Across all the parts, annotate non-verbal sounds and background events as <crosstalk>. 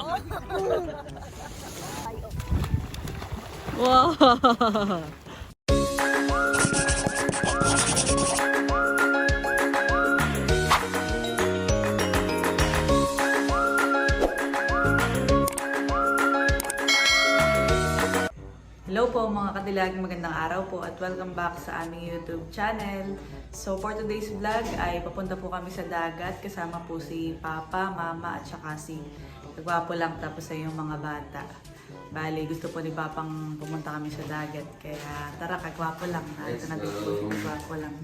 Wow! Hello po mga kadilag, magandang araw po at welcome back sa aming YouTube channel. So for today's vlog ay papunta po kami sa dagat kasama po si Papa, Mama at saka si Nagwapo lang tapos ay yung mga bata. Bali, gusto po ni Papang pumunta kami sa dagat kaya tara kagwapo lang. Ah, Ito na dito kagwapo lang.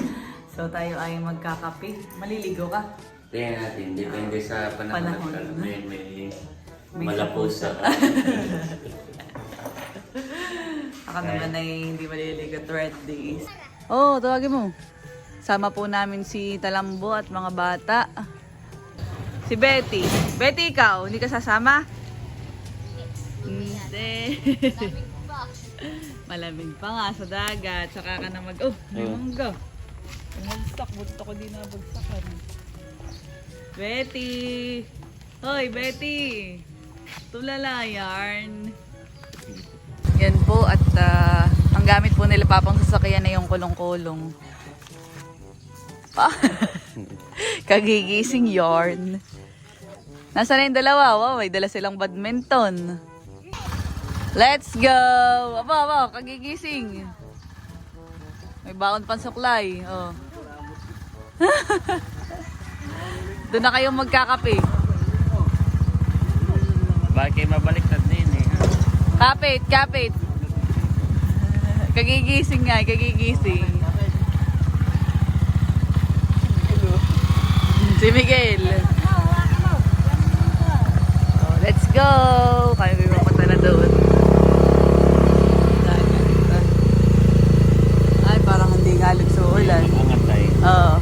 <laughs> so tayo ay magkakape. Maliligo ka? Tingnan natin, depende sa panahon. Panahon. Panahon. May, may, May malapusa. <laughs> Ako naman ay hindi maliligo at red days. Oo, oh, tawagin mo. Sama po namin si Talambo at mga bata. Si Betty. Betty, ikaw, hindi ka sasama? Hindi. Malamig pa nga sa dagat. Saka ka na mag... Oh, may Oh. mangga. Bumagsak. Buto ko din na bagsakan. Betty! Hoy, Betty! Tulala yarn. Yan po at ah, ang gamit po nila papang sasakyan na yung kulong-kulong. Pa. <laughs> Kagigising yarn. Nasaan na yung dalawa? Wow, may dala silang badminton. Let's go! Aba, aba, kagigising. May baon pang suklay. Oh. <laughs> Doon na kayong magkakape. Bakit kayo mabaliktad din eh? Kapit, kapit. Kagigising nga, kagigising. Si Miguel. Oh, let's go! Kaya may mapunta na doon. Ay, parang hindi galit sa ulan. Angat tayo. Oo.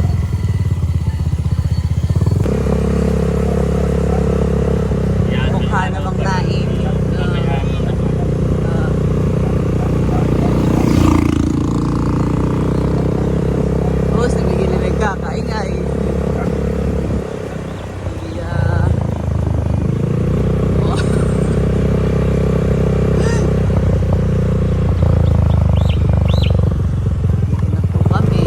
Yan. Mukha namang nain. May hangin na. Ah. Oo, si Miguel na nagkakaingay. Yeah. Oh. Dito na po kami.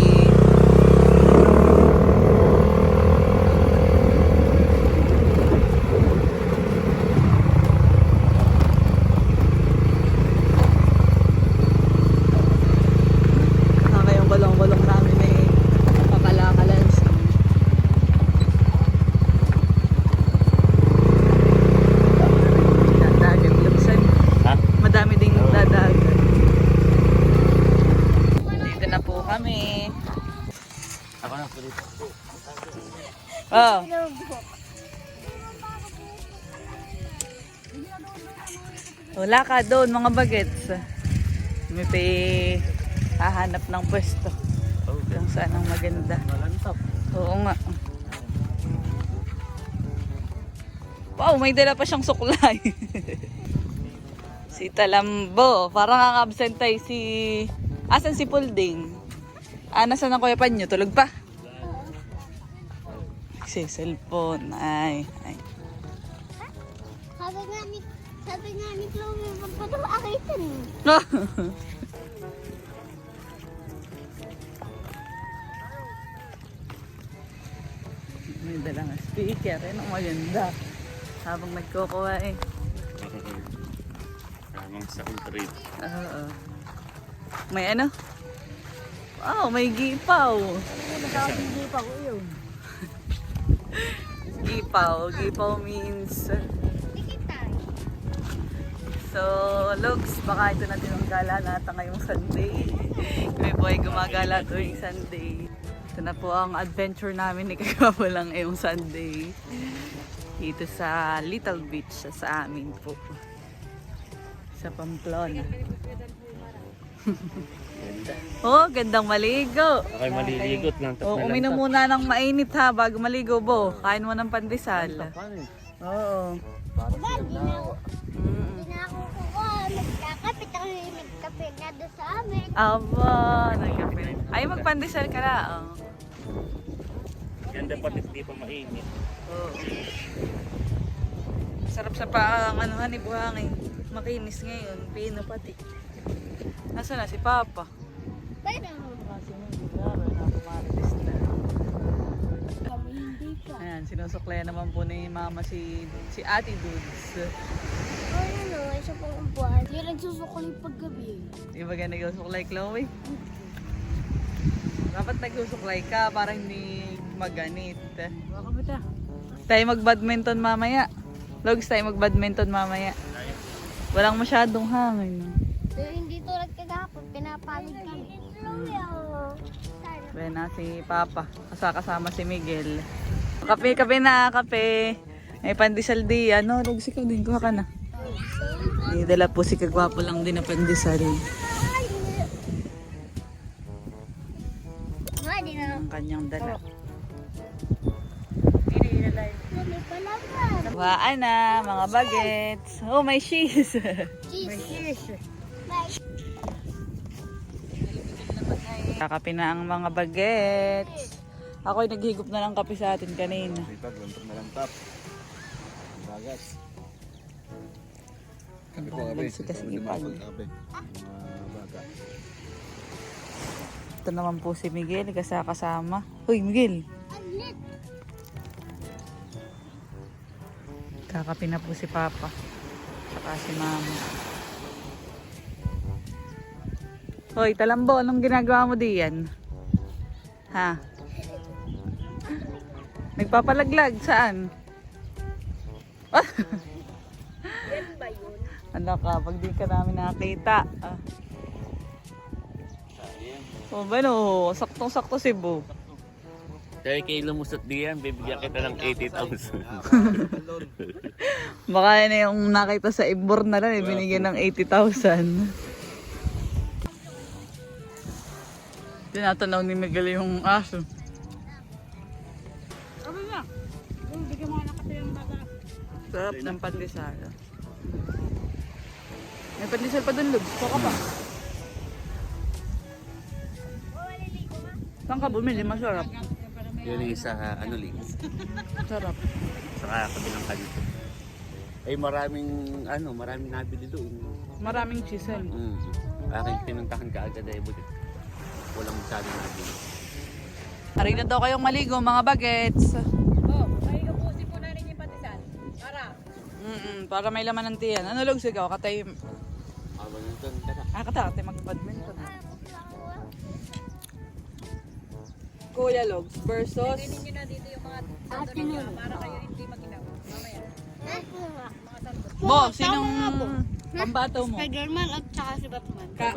Saka yung balong-balong namin ay kakalakalas. Dadagat luksan. Ha? Madami ding dadagat. Dito na po kami. Ako na po dito. Oh. Wala ka doon, mga bagets. May pa hahanap ng pwesto. Oh, Kung saan ang maganda. malantap. Oo nga. Wow, may dala pa siyang suklay. <laughs> si Talambo. Parang ang absent tayo si... Asan si Pulding? Ah, nasan ang kuya panyo? Tulog pa? Si cellphone. Ay, ay. Sabi nga ni, sabi nga ni Chloe, magpapaakitan. <laughs> may dalang speaker. Yan ang maganda. Habang nagkukuha eh. Tamang sa trip. Oo. May ano? Wow, may gipaw. Hindi pa ko yun. <laughs> Gipaw. Gipaw means... Tayo. So, looks, baka ito na din ang gala natin ngayong Sunday. Kami po ay gumagala tuwing Sunday. Ito na po ang adventure namin ni <laughs> Kagawa lang ngayong Sunday. Dito sa Little Beach sa amin po. Sa Pamplona. Ganda. <laughs> Oh, gandang maligo. Ako'y maliligot lang. Oh, uminom muna ng mainit ha bago maligo bo. Kain mo ng pandesal. Oo. Dad, di na ako, Mm. di na ako kukuha. Nagkakapit ako nagkape na doon sa amin. Aba, nagkape. Ay, magpandesal ka na. Oh. Ganda pati hindi pa mainit. Oo. Sarap sa paang anuhan ni buhangin. Makinis ngayon. Pino pati. Nasaan na si Papa? Pero, Kasi hindi na na. Pa. Ayan, sinusuklaya naman po ni Mama si si Ate Dudes. Oh, yun o, isa pong upuan. Hindi nagsusukuli paggabi. Di ba ganun nagsusuklay, Chloe? Dapat nagsusuklay ka para hindi maganit. Baka ba ta? Tayo mag-badminton mamaya. Logs tayo mag-badminton mamaya. Walang masyadong hangin. So, hindi tulad kagahapon, pinapalig kami. Kaya na si Papa. Kasakasama si Miguel. Kape, kape na, kape. May pandesal di. Ano, Logs ikaw din. Kuha ka na. May dala po si Kagwapo lang din na pandesal. Ang kanyang dala. Waan na, mga bagets. Oh, may cheese. Cheese. Kakape na ang mga bagets. Ako'y naghigop na ng kape sa atin kanina. Ipag, lantar na lang tap. Bagat. Kape po kape. Kasi kasi Hindi ipag. makapagkape. Mga baga. Ito naman po si Miguel, kasama. Uy, Miguel. Kakape na po si Papa. Saka si Mama. Hoy, Talambo, anong ginagawa mo diyan? Ha? Nagpapalaglag, saan? Yan ba yun? Ano ka, pag di ka namin nakita. Ah. Oh, ba no? Saktong-sakto si Bo. Dahil kay lumusot diyan, bibigyan kita ng 80,000. <laughs> Baka yun na yung nakita sa Ibor na lang, eh, binigyan ng 80,000. Tinatanaw ni Miguel yung aso. Sarap ng pandesal. May pandesal pa dun, Lug. Kuha ka pa. Saan ka bumili? Masarap. Yun yung isa, ano li, Sarap. sa kabilang kanito. Ay maraming, ano, maraming nabili doon. Maraming chisel. Mm. Aking pinuntahan ka agad ay buti. Walang masyadong nabili. Hari na daw kayong maligo, mga bagets. Mm para may laman ng tiyan. Ano log sigaw? Katay, nito, tara. ah, katay, katay mag-badminton. Kuya Logs versus Ganyan nyo na dito yung mga sando ninyo para kayo hindi maginaw. Mamaya. Bo, sinong pambato mo? Spider-Man at saka si Batman. Ka.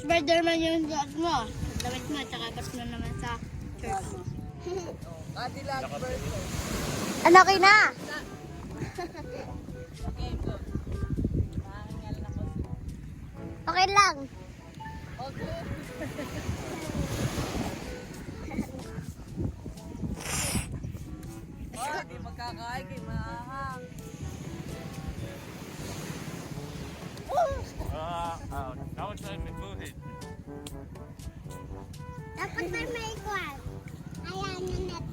Spider-Man yung suot mo. Damit mo, tsaka Batman naman sa shirt mo. Cadillac versus Ano kayo na? Okay, lang. Okay. Oh, di magkakaay kay mahahang. Ah, ah, now it's time to move it. Dapat may may kwan. Ayan yung net.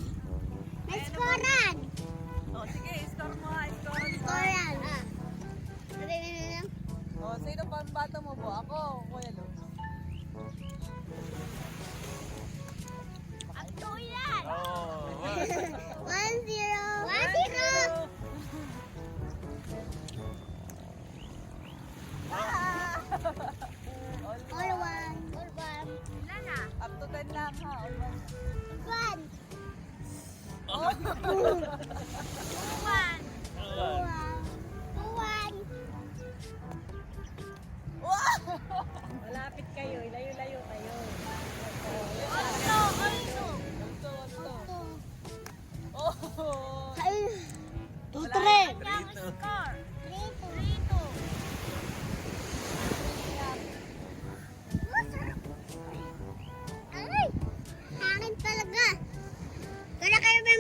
Two one. Two one. Malapit kayo. Ilayo-layo kayo.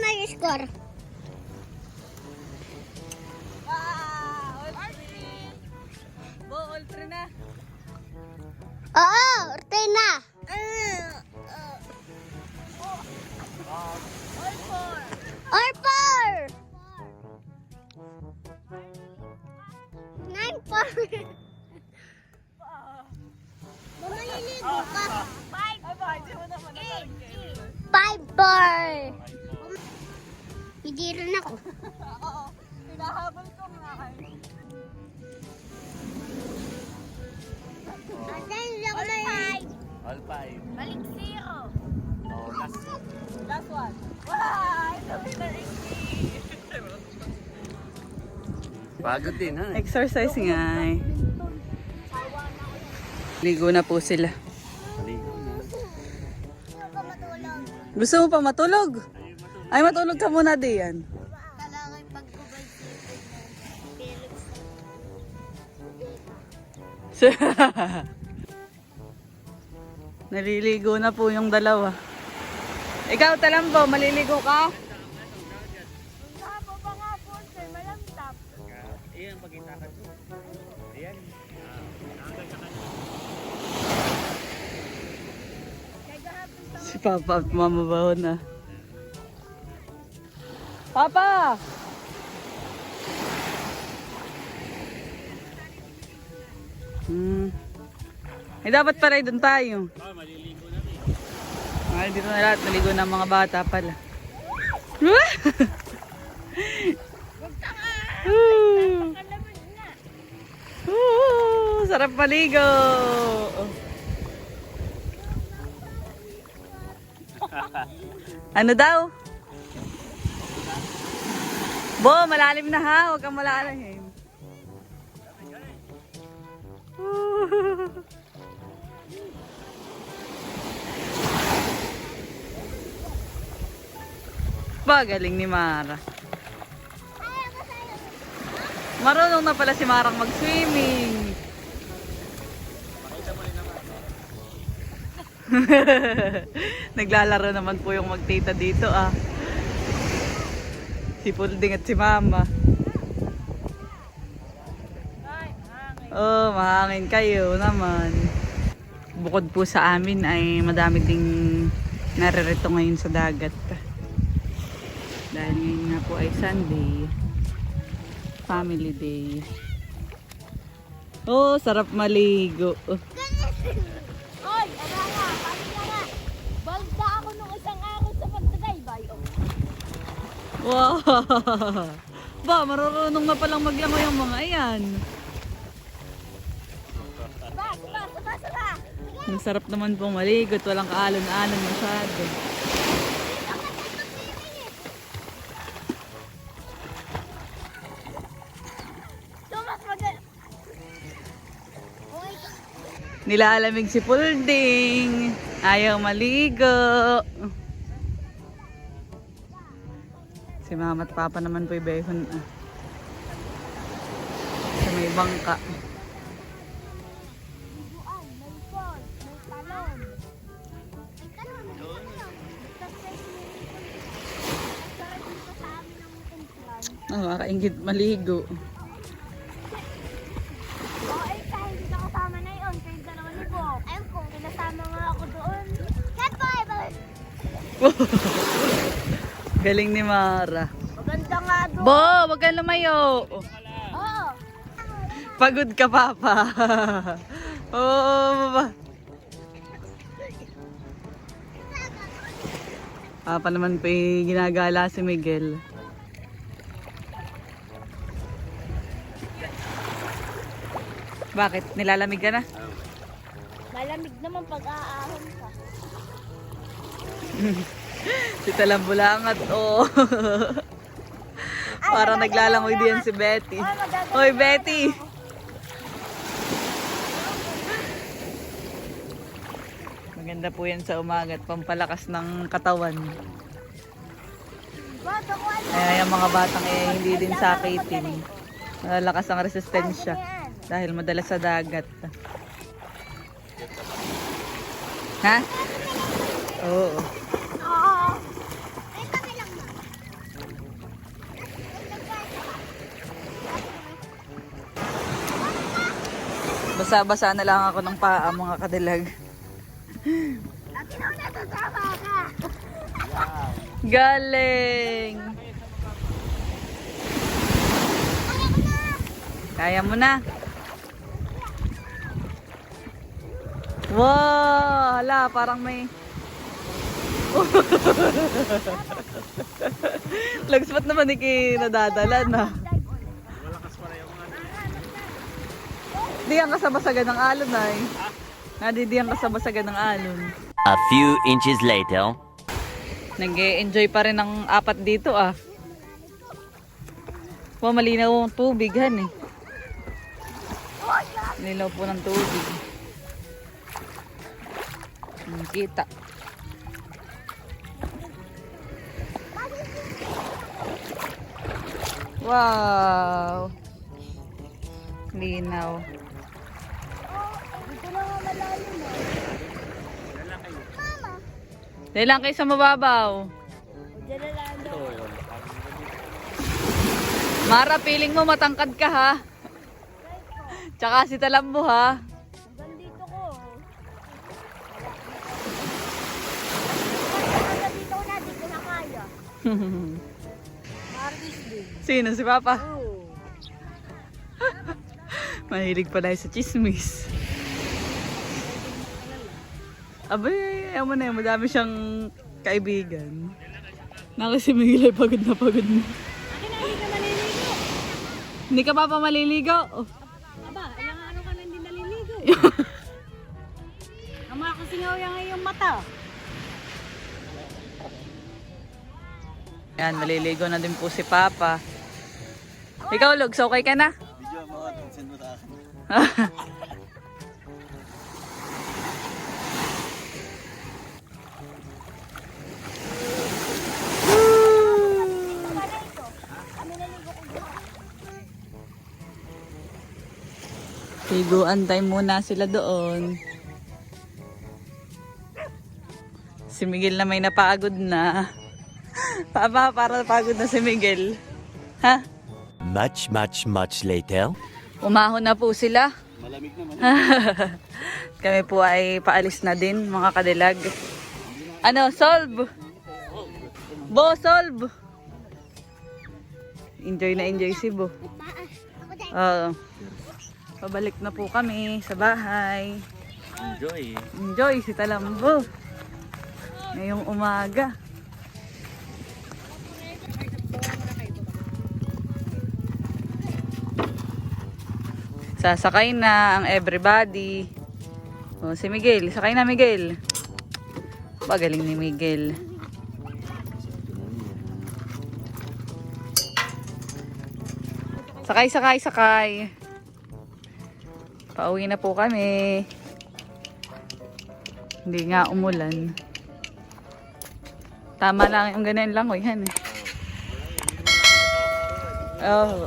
may score. Ah, all three. Bo, all three na. Oo, all three na. Uh, uh, oh. All four. All four. Nine four. Mamaliligo ka. Five. Five. Five. Five. Five. Five rin ako. Oo. Hinahabol ko nga kayo. Ate, hindi ako may... All five. Balik zero. Oh, last. Last one. Wow! Sabi na rin Pagod din, ha? Exercise nga eh. Ligo na po sila. Na. Gusto mo pa matulog? Ay, matulog ka muna diyan. Kailangan Felix. Naliligo na po yung dalawa. Ikaw, Talambo, maliligo ka? Ayan, pakita ka to. Ayan. Si Papa at Mama baho na. Papa! Hmm. Eh, dapat pala doon tayo. Maliligo na rin. Ay, dito na lahat. Naligo na mga bata pala. Woo! <laughs> Woo! Sarap maligo! ano daw? Bo, malalim na ha. Huwag kang malalim. Ba, ni Mara. Marunong na pala si Marang mag-swimming. <laughs> Naglalaro naman po yung magtita dito ah. Si Pulding at si Mama. Oh, mahangin kayo naman. Bukod po sa amin ay madami ding naririto ngayon sa dagat. Dahil ngayon nga po ay Sunday. Family day. Oh, sarap maligo. Hoy, ano nga, paano nga nga? Balda ako nung isang araw sa pagtagaybay. Oh. Wow! <laughs> Ba, marunong na palang maglangoy ang mga yan. Ba, saba, saba, saba. Ang sarap naman pong maligo at walang kaalon-alon masyado. Nilalamig si Pulding. Ayaw maligo. Si mama at papa naman po ibehon. Ah. Sa may bangka. Ang. Oh, makaingit maligo. Ayun ko. Pinasama nga ako doon. Cat boy. <laughs> Galing ni Mara. Maganda nga doon. Bo, wag kang lumayo. Oo. Pagod ka, Papa. <laughs> Oo, baba. Papa naman pa ginagala si Miguel. Bakit? Nilalamig ka na? Malamig naman pag aahon ka. <laughs> <laughs> Si Talambulangat, oo. Parang naglalangoy din si Betty. Hoy, Betty! Maganda po yan sa umaga at pampalakas ng katawan. Ano? Kaya yung mga batang eh, hindi din sakitin. Malalakas ang resistensya dahil madalas sa dagat. Ha? Oo. Oo. Basa-basa na lang ako ng paa mga kadilag. Na. Galing! Kaya mo na. Wow! Hala, parang may... <laughs> Lagspot naman ni Ki nadadala na. Di ang kasabasagan ng alon ay. Nadidiyan kasabasagan ng alon. A few inches later. nag enjoy pa rin ang apat dito ah. Po, malinaw ang tubig, han eh. Malinaw po ng tubig. Kita. Wow! Linaw. Dito na nga malalim mo. Dahil lang kayo sa mababaw. Mara, feeling mo matangkad ka ha. Tsaka si Talambo ha. Hanggang dito ko. Hanggang dito ko na, dito na kaya. Sino? Si Papa? <laughs> Mahilig pala sa chismis. Abay, ayaw mo na yun. Madami siyang kaibigan. Naka si Miguel ay pagod na pagod na. Akin na, hindi ka maliligo. Hindi ka pa pa maliligo. Oh. Aba, ilang araw ka na hindi naliligo. <laughs> Ama kasi nga yung iyong mata. Yan, maliligo na din po si Papa. Ikaw, Lugs, okay ka na? Video mo, send mo sa akin. <laughs> Higuan time muna sila doon. Si Miguel na may napagod na. <laughs> Papa, para pagod na si Miguel. Ha? Much, much, much later. Umahon na po sila. Malamig naman. <laughs> Kami po ay paalis na din, mga kadilag. Ano, solve! Bo, solve! Enjoy na enjoy si Bo. Oo. Pabalik na po kami sa bahay. Enjoy. Enjoy si Talambo. Ngayong umaga. Sasakay na ang everybody. O, si Miguel. Sakay na, Miguel. Pagaling ni Miguel. Sakay, sakay, sakay. Pauwi na po kami. Hindi nga umulan. Tama lang yung ganyan lang, oy, han eh. Oh,